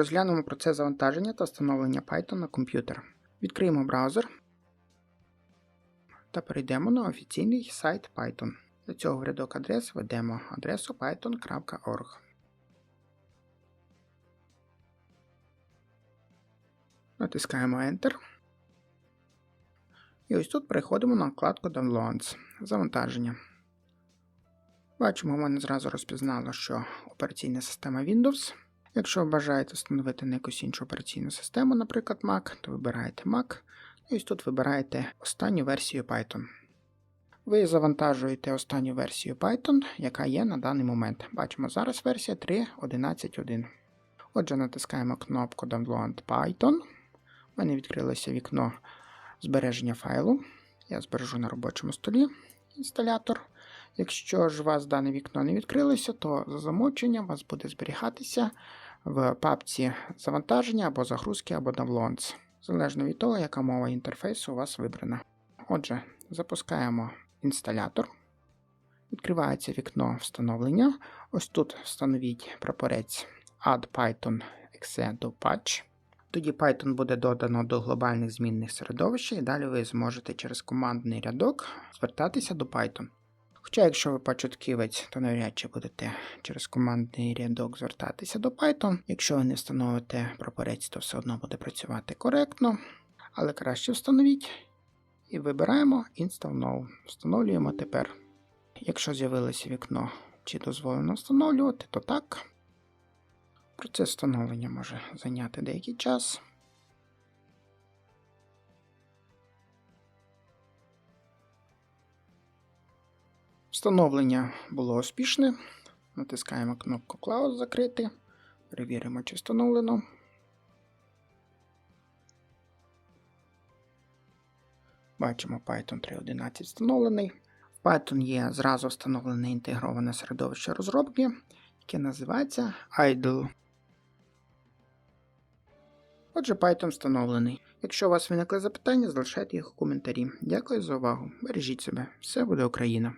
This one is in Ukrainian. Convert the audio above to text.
Розглянемо процес завантаження та встановлення Python на комп'ютер. Відкриємо браузер та перейдемо на офіційний сайт Python. Для цього в рядок адрес введемо адресу python.org. Натискаємо Enter. І ось тут переходимо на вкладку Downloads завантаження. Бачимо, в мене зразу розпізнало, що операційна система Windows. Якщо ви бажаєте встановити на якусь іншу операційну систему, наприклад Mac, то вибираєте Mac. І ось тут вибираєте останню версію Python. Ви завантажуєте останню версію Python, яка є на даний момент. Бачимо, зараз версія 3.11.1. Отже, натискаємо кнопку Download Python. У мене відкрилося вікно збереження файлу. Я збережу на робочому столі інсталятор. Якщо ж у вас дане вікно не відкрилося, то за замовченням вас буде зберігатися в папці завантаження або загрузки, або downloads, залежно від того, яка мова інтерфейсу у вас вибрана. Отже, запускаємо інсталятор. Відкривається вікно встановлення. Ось тут встановіть прапорець Add Python exe do patch. Тоді Python буде додано до глобальних змінних середовища, і далі ви зможете через командний рядок звертатися до Python. Хоча, якщо ви початківець, то навряд чи будете через командний рядок звертатися до Python. Якщо ви не встановите прапорець, то все одно буде працювати коректно, але краще встановіть. І вибираємо Install Now. Встановлюємо тепер. Якщо з'явилося вікно, чи дозволено встановлювати, то так. Процес встановлення може зайняти деякий час. Встановлення було успішне. Натискаємо кнопку Cloud закрити. Перевіримо, чи встановлено. Бачимо Python 3.11 встановлений. В Python є зразу встановлене інтегроване середовище розробки, яке називається IDLE. Отже, Python встановлений. Якщо у вас виникли запитання, залишайте їх у коментарі. Дякую за увагу. Бережіть себе. Все буде Україна!